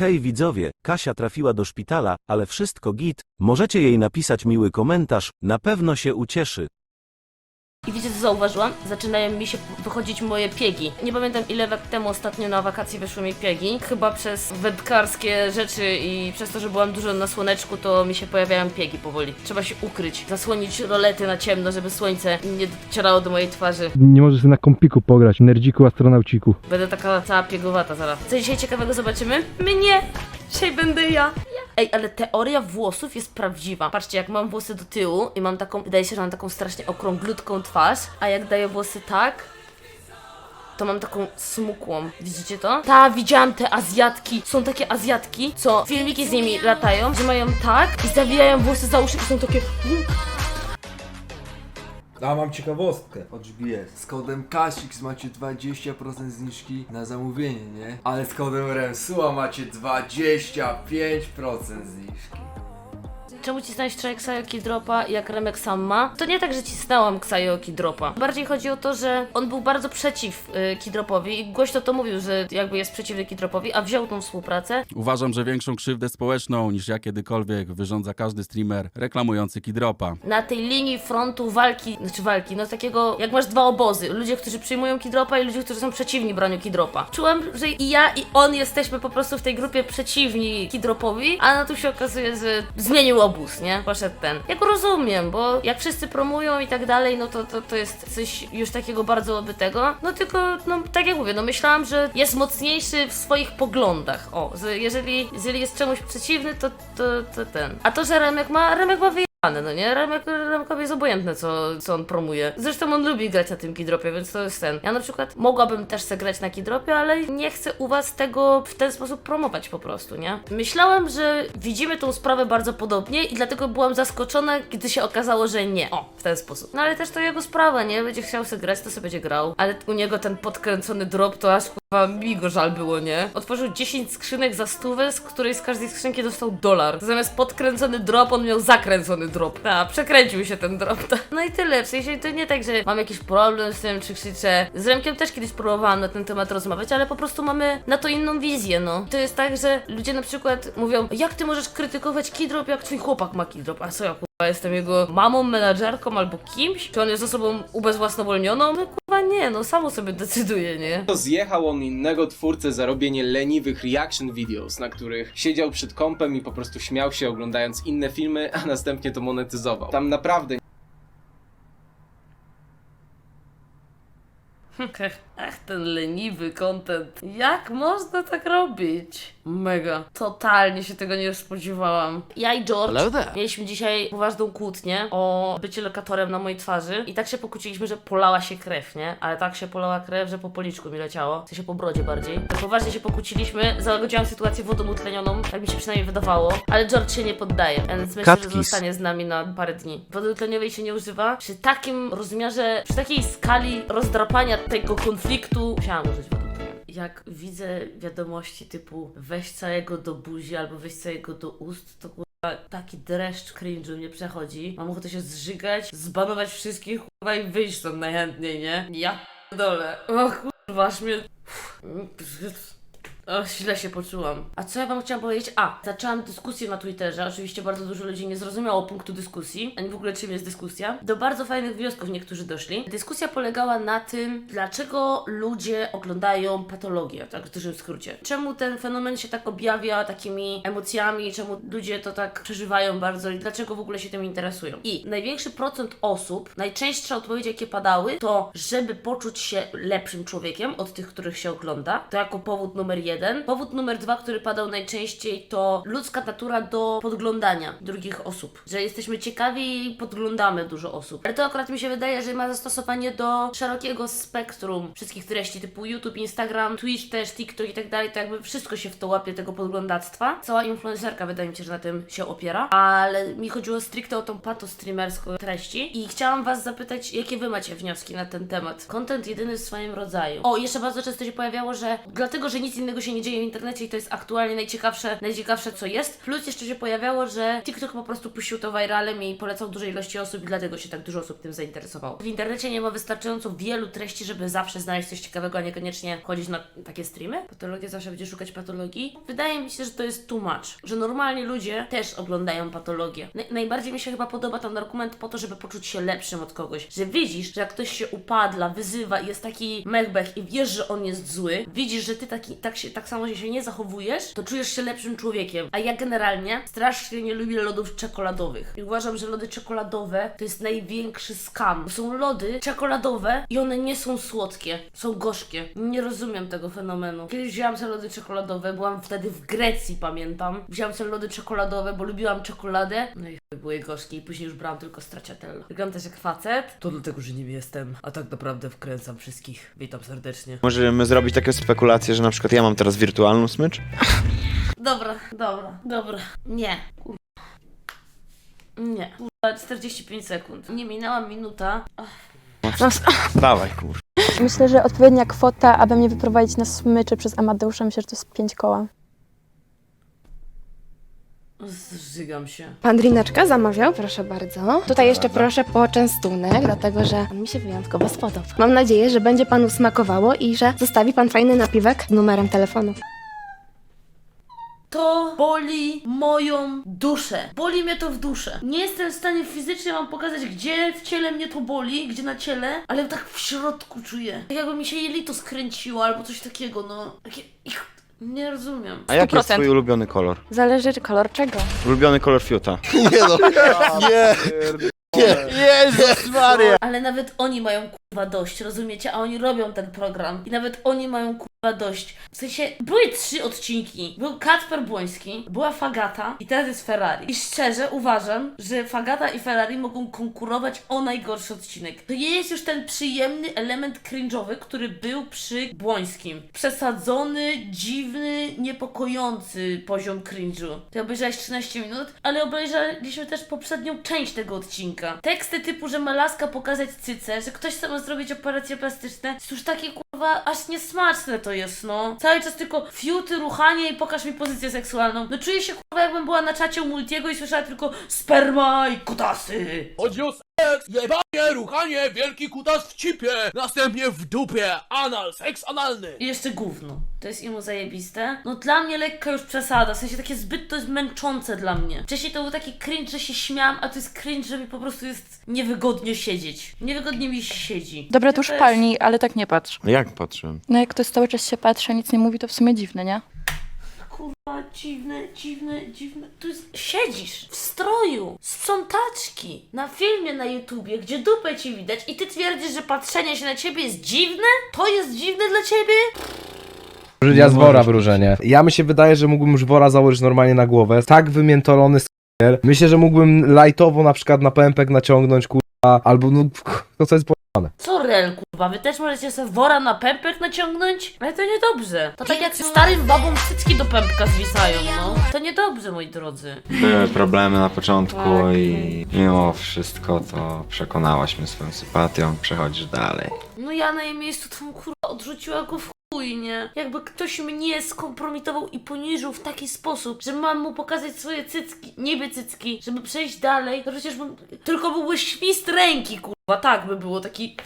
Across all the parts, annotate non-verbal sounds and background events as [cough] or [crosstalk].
Hej widzowie, Kasia trafiła do szpitala, ale wszystko git, możecie jej napisać miły komentarz, na pewno się ucieszy. I wiecie co zauważyłam? Zaczynają mi się wychodzić moje piegi. Nie pamiętam ile lat temu ostatnio na wakacje wyszły mi piegi. Chyba przez wędkarskie rzeczy i przez to, że byłam dużo na słoneczku, to mi się pojawiają piegi powoli. Trzeba się ukryć, zasłonić rolety na ciemno, żeby słońce nie docierało do mojej twarzy. Nie możesz sobie na kompiku pograć, nerdziku, astronauciku. Będę taka cała piegowata zaraz. Co dzisiaj ciekawego zobaczymy? Mnie! Dzisiaj będę ja. Ej, ale teoria włosów jest prawdziwa. Patrzcie, jak mam włosy do tyłu i mam taką, wydaje się, że mam taką strasznie okrąglutką twarz, a jak daję włosy tak, to mam taką smukłą. Widzicie to? Ta, widziałam te Azjatki. Są takie Azjatki, co filmiki z nimi latają, że mają tak i zawijają włosy za uszy i są takie... A mam ciekawostkę. od GBS. Z kodem KASIX macie 20% zniżki na zamówienie, nie? Ale z kodem REMSUA macie 25% zniżki. Czemu cisnąłeś wczoraj Xayoki Dropa, jak Remek sam ma? To nie tak, że cisnęłam Xayoki Dropa. Bardziej chodzi o to, że on był bardzo przeciw y, Kidropowi i głośno to mówił, że jakby jest przeciwny Kidropowi, a wziął tą współpracę. Uważam, że większą krzywdę społeczną niż ja kiedykolwiek wyrządza każdy streamer reklamujący Kidropa. Na tej linii frontu walki, znaczy walki, no takiego, jak masz dwa obozy, ludzie, którzy przyjmują Kidropa i ludzie, którzy są przeciwni broniu Kidropa. Czułam, że i ja i on jesteśmy po prostu w tej grupie przeciwni Kidropowi, a no tu się okazuje, że zmienił obóz, nie? Poszedł ten. Ja go rozumiem, bo jak wszyscy promują i tak dalej, no to, to, to jest coś już takiego bardzo obytego. No tylko, no tak jak mówię, no myślałam, że jest mocniejszy w swoich poglądach. O, że jeżeli, jeżeli jest czemuś przeciwny, to, to, to ten. A to, że Remek ma, Remek ma wyje... No nie, Remek, Remkowi jest obojętne, co, co on promuje. Zresztą on lubi grać na tym kidropie, więc to jest ten. Ja na przykład mogłabym też se grać na kidropie, ale nie chcę u was tego w ten sposób promować po prostu, nie? Myślałam, że widzimy tą sprawę bardzo podobnie i dlatego byłam zaskoczona, kiedy się okazało, że nie. O, w ten sposób. No ale też to jego sprawa, nie? Będzie chciał sobie grać, to sobie będzie grał. Ale u niego ten podkręcony drop to aż mi go żal było, nie? Otworzył 10 skrzynek za stówę, z której z każdej skrzynki dostał dolar. Zamiast podkręcony drop, on miał zakręcony drop. A, przekręcił się ten drop. ta. No i tyle, w sensie to nie tak, że mam jakiś problem z tym, czy krzyczę. Z Remkiem też kiedyś próbowałam na ten temat rozmawiać, ale po prostu mamy na to inną wizję, no. To jest tak, że ludzie na przykład mówią, jak ty możesz krytykować kidrop, jak twój chłopak ma kidrop? A co ja, kurwa, jestem jego mamą, menadżerką albo kimś? Czy on jest osobą ubezwłasnowolnioną? No nie, no samo sobie decyduje, nie? To zjechał on innego twórcę za robienie leniwych reaction videos, na których siedział przed kompem i po prostu śmiał się oglądając inne filmy, a następnie to monetyzował. Tam naprawdę Ach, ten leniwy content. Jak można tak robić? Mega. Totalnie się tego nie spodziewałam. Ja i George mieliśmy dzisiaj poważną kłótnię o bycie lokatorem na mojej twarzy i tak się pokłóciliśmy, że polała się krew, nie? Ale tak się polała krew, że po policzku mi leciało. W sensie po brodzie bardziej. Tak poważnie się pokłóciliśmy, załagodziłam sytuację wodą utlenioną, tak mi się przynajmniej wydawało. Ale George się nie poddaje, więc myślę, że zostanie z nami na parę dni. Wody utleniowej się nie używa. Przy takim rozmiarze, przy takiej skali rozdrapania tego konfliktu musiałam użyć wody. Jak widzę wiadomości typu weź całego do buzi albo weź całego do ust, to taki dreszcz cringe'u mnie przechodzi. Mam ochotę się zżygać, zbanować wszystkich kurwa i wyjść stąd najchętniej, nie? Ja dole. O kurwa, aż mnie... O, źle się poczułam. A co ja wam chciałam powiedzieć? A, zaczęłam dyskusję na Twitterze. Oczywiście bardzo dużo ludzi nie zrozumiało punktu dyskusji, ani w ogóle czym jest dyskusja. Do bardzo fajnych wniosków niektórzy doszli. Dyskusja polegała na tym, dlaczego ludzie oglądają patologię, tak w dużym skrócie. Czemu ten fenomen się tak objawia takimi emocjami, czemu ludzie to tak przeżywają bardzo i dlaczego w ogóle się tym interesują. I największy procent osób, najczęstsze odpowiedzi jakie padały, to żeby poczuć się lepszym człowiekiem od tych, których się ogląda. To jako powód numer jeden. Powód numer dwa, który padał najczęściej, to ludzka natura do podglądania drugich osób. Że jesteśmy ciekawi i podglądamy dużo osób. Ale to akurat mi się wydaje, że ma zastosowanie do szerokiego spektrum wszystkich treści typu YouTube, Instagram, Twitch też, TikTok i tak dalej. To jakby wszystko się w to łapie tego podglądactwa. Cała influencerka wydaje mi się, że na tym się opiera. Ale mi chodziło stricte o tą patostreamerską treści. I chciałam Was zapytać, jakie Wy macie wnioski na ten temat. Content jedyny w swoim rodzaju. O, jeszcze bardzo często się pojawiało, że dlatego, że nic innego innego się nie dzieje w internecie i to jest aktualnie najciekawsze, najciekawsze co jest. Plus jeszcze się pojawiało, że TikTok po prostu puścił to viralem i polecał dużej ilości osób i dlatego się tak dużo osób tym zainteresowało. W internecie nie ma wystarczająco wielu treści, żeby zawsze znaleźć coś ciekawego, a niekoniecznie chodzić na takie streamy. Patologia zawsze będzie szukać patologii. Wydaje mi się, że to jest much. Że normalni ludzie też oglądają patologię. Naj- najbardziej mi się chyba podoba ten argument po to, żeby poczuć się lepszym od kogoś. Że widzisz, że jak ktoś się upadla, wyzywa jest taki mechbech i wiesz, że on jest zły, widzisz, że ty taki, tak, się, tak samo się nie zachowujesz, to czujesz się lepszym człowiekiem. A ja generalnie strasznie nie lubię lodów czekoladowych. I uważam, że lody czekoladowe to jest największy skam. Są lody czekoladowe i one nie są słodkie, są gorzkie. Nie rozumiem tego fenomenu. Kiedyś wzięłam sobie lody czekoladowe, byłam wtedy w Grecji, pamiętam. Wzięłam sobie lody czekoladowe, bo lubiłam czekoladę. No i były gorzkie i później już brałam tylko stracciatella. Wyglądam też jak facet. To dlatego, że nim jestem, a tak naprawdę wkręcam wszystkich. Witam serdecznie. Możemy zrobić takie spekulacje, że na przykład ja mam teraz wirtualną smycz? [laughs] Dobra, dobra, dobra. Nie. Kur- Nie. Kurwa, 45 sekund. Nie minęła minuta. Dawaj, kur. Myślę, że odpowiednia kwota, aby mnie wyprowadzić na smyczy przez Amadeusza, myślę, że to jest 5 koła. Zżygam się. Pan drineczka zamawiał, proszę bardzo. Tutaj jeszcze proszę poczęstunek, dlatego że on mi się wyjątkowo spodobał. Mam nadzieję, że będzie panu smakowało i że zostawi pan fajny napiwek z numerem telefonu. To boli moją duszę. Boli mnie to w duszę. Nie jestem w stanie fizycznie wam pokazać, gdzie w ciele mnie to boli, gdzie na ciele, ale tak w środku czuję. Tak jakby mi się jelito skręciło albo coś takiego, no. Takie... ich- Nie rozumiem. A jaki jest twój ulubiony kolor? Zależy kolor czego. Ulubiony kolor fiuta. [laughs] Ale nawet oni mają kurwa dość, rozumiecie? A oni robią ten program. I nawet oni mają kurwa dość. W sensie, były trzy odcinki. Był Kacper Błoński, była Fagata i teraz jest Ferrari. I szczerze uważam, że Fagata i Ferrari mogą konkurować o najgorszy odcinek. To nie jest już ten przyjemny element cringe'owy, który był przy Błońskim. Przesadzony, dziwny, niepokojący poziom cringe'u. Ty obejrzałeś 13 minut, ale obejrzeliśmy też poprzednią część tego odcinka. Teksty typu, że ma laska pokazać cycę, że ktoś chce ma zrobić operacje plastyczne, jest już takie kurwa, aż niesmaczne to jest, no. Cały czas tylko fiuty, ruchanie i pokaż mi pozycję seksualną. No czuję się kurwa, jakbym była na czacie u Multiego i słyszała tylko sperma i kutasy. Chodzi o seks, jebanie, ruchanie, wielki kutas w cipie, następnie w dupie, anal, seks analny. I jeszcze gówno. To jest imo zajebiste. No dla mnie lekka już przesada, w sensie takie zbyt to jest męczące dla mnie. Wcześniej to był taki cringe, że się śmiałam, a to jest cringe, że mi po prostu jest niewygodnie siedzieć. Niewygodnie mi się siedzi. Dobra, to już palni, ale tak nie patrz. Jak patrzyłem? No jak ktoś cały czas się patrzy, a nic nie mówi, to w sumie dziwne, nie? Kurwa, dziwne, dziwne, dziwne. Tu jest, siedzisz w stroju, sprzątaczki, na filmie na YouTubie, gdzie dupę ci widać i ty twierdzisz, że patrzenie się na ciebie jest dziwne? To jest dziwne dla ciebie? Ja z wora wróżenie. Ja mi się wydaje, że mógłbym już wora założyć normalnie na głowę. Tak wymiętolony skier. Myślę, że mógłbym lightowo na przykład na pępek naciągnąć, kurwa, albo no, to [laughs] co jest po... Co rel, kurwa, wy też możecie sobie wora na pępek naciągnąć? Ale to niedobrze. To tak jak starym babom cycki do pępka zwisają, no. To niedobrze, moi drodzy. Były problemy na początku Tak. i mimo wszystko to przekonałaś mnie swoją sympatią, przechodzisz dalej. No ja na jej miejscu bym, kurwa odrzuciła go w chuj, nie? Jakby ktoś mnie skompromitował i poniżył w taki sposób, że mam mu pokazać swoje cycki, niby cycki, żeby przejść dalej, to przecież bym... Tylko byłby świst ręki, kurwa, tak by było, taki...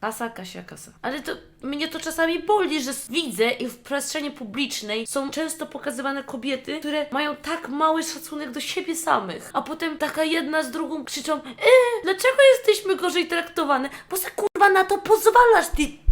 Kasa, kasia, kasa. Ale to mnie to czasami boli, że widzę i w przestrzeni publicznej są często pokazywane kobiety, które mają tak mały szacunek do siebie samych, a potem taka jedna z drugą krzyczą Eee, dlaczego jesteśmy gorzej traktowane? Bo se kurwa na to pozwalasz, ty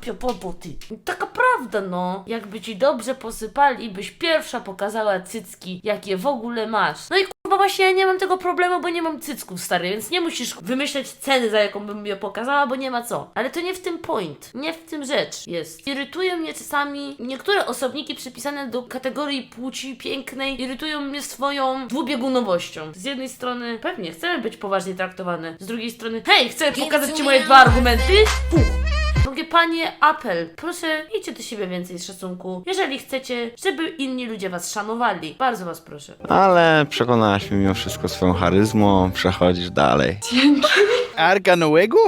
Kupio boboty. Taka prawda, no. Jakby ci dobrze posypali, byś pierwsza pokazała cycki, jakie w ogóle masz. No i kurwa właśnie ja nie mam tego problemu, bo nie mam cycków, stary, więc nie musisz wymyśleć ceny, za jaką bym je pokazała, bo nie ma co. Ale to nie w tym point. Nie w tym rzecz jest. Irytują mnie czasami niektóre osobniki przypisane do kategorii płci pięknej, irytują mnie swoją dwubiegunowością. Z jednej strony, pewnie, chcemy być poważnie traktowane. Z drugiej strony, hej, chcę pokazać ci moje dwa argumenty. Puch. Drugie panie, apel. Proszę, miejcie do siebie więcej szacunku, jeżeli chcecie, żeby inni ludzie was szanowali. Bardzo was proszę. Ale przekonałaś mnie mimo wszystko swoją charyzmą, przechodzisz dalej. Arka Noego?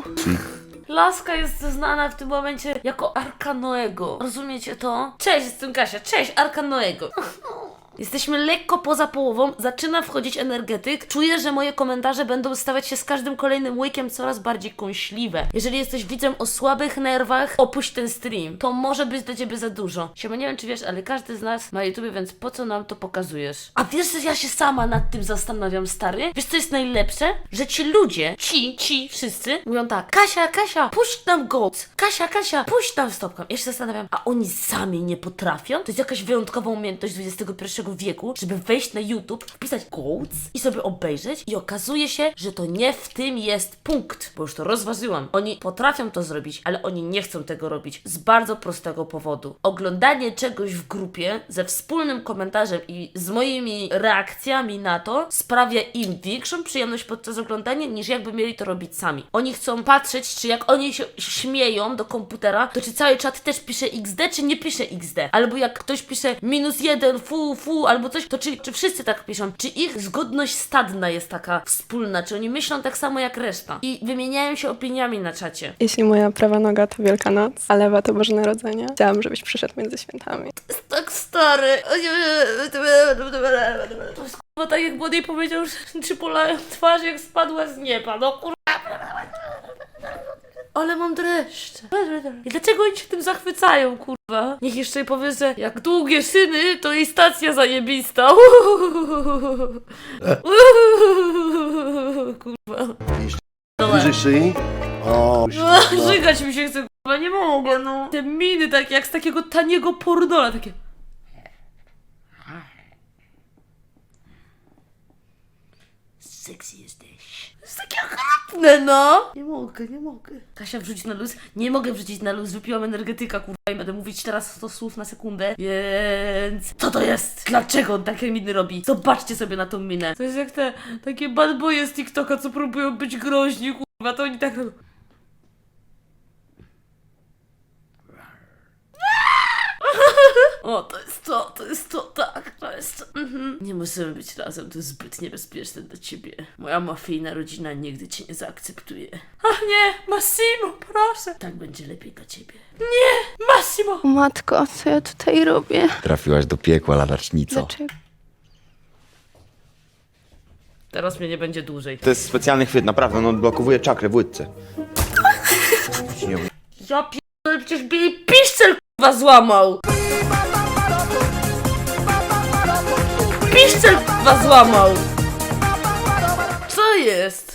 Laska jest znana w tym momencie jako Arka Noego. Rozumiecie to? Cześć, jestem Kasia. Cześć, Arka Noego. [laughs] Jesteśmy lekko poza połową, zaczyna wchodzić energetyk. Czuję, że moje komentarze będą stawać się z każdym kolejnym łykiem coraz bardziej kąśliwe. Jeżeli jesteś widzem o słabych nerwach, opuść ten stream. To może być dla ciebie za dużo. Siema, nie wiem czy wiesz, ale każdy z nas ma YouTube, więc po co nam to pokazujesz? A wiesz, że ja się sama nad tym zastanawiam, stary? Wiesz, co jest najlepsze? Że ci ludzie, ci, ci wszyscy, mówią tak, Kasia, Kasia, puść nam goc. Kasia, Kasia, puść nam stopką. Ja się zastanawiam, a oni sami nie potrafią? To jest jakaś wyjątkowa umiejętność XXI wieku, żeby wejść na YouTube, wpisać goats i sobie obejrzeć i okazuje się, że to nie w tym jest punkt, bo już to rozważyłam. Oni potrafią to zrobić, ale oni nie chcą tego robić z bardzo prostego powodu. Oglądanie czegoś w grupie ze wspólnym komentarzem i z moimi reakcjami na to sprawia im większą przyjemność podczas oglądania niż jakby mieli to robić sami. Oni chcą patrzeć, czy jak oni się śmieją do komputera, to czy cały czat też pisze XD, czy nie pisze XD. Albo jak ktoś pisze minus jeden, fu, fu, albo coś, to czy, czy wszyscy tak piszą? Czy ich zgodność stadna jest taka wspólna? Czy oni myślą tak samo jak reszta? I wymieniają się opiniami na czacie. Jeśli moja prawa noga to Wielkanoc, a lewa to Boże Narodzenie, chciałam, żebyś przyszedł między świętami. jest tak stary. To jest kurwa tak jak młodej powiedział, że czy polają twarz jak spadła z nieba. No kurwa. Ale mam dreszcze. I dlaczego oni się tym zachwycają, kurwa? Niech jeszcze powie, że jak długie szyny, to i stacja zajebista. [laughs] Kurwa. Bliżej szyi. O, No, Żygać mi się chce, kurwa, nie mogę, no. Te miny takie, jak z takiego taniego pornola, takie... Sexy jesteś. To jest no. Nie mogę, nie mogę. Kasia wrzuć na luz? Nie mogę wrzucić na luz, wypiłam energetyka, kurwa, i będę mówić teraz 100 słów na sekundę, więc... Co to jest? Dlaczego on takie miny robi? Zobaczcie sobie na tą minę. To jest jak te takie bad boye z TikToka, co próbują być groźni, kurwa, to oni tak. [laughs] O, to jest to, to jest to, tak, to jest to. Mhm. Nie możemy być razem, to jest zbyt niebezpieczne dla ciebie. Moja mafijna rodzina nigdy cię nie zaakceptuje. Ach nie, Massimo, proszę. Tak będzie lepiej dla ciebie. Nie, Massimo! Matko, co ja tutaj robię? Trafiłaś do piekła, ladacznico. Dlaczego? Teraz mnie nie będzie dłużej. To jest specjalny chwyt, naprawdę, on odblokowuje czakrę w łydce. Ja pierdolę, przecież by jej piszczel kurwa złamał! Piszczel kurwa złamał! Co jest?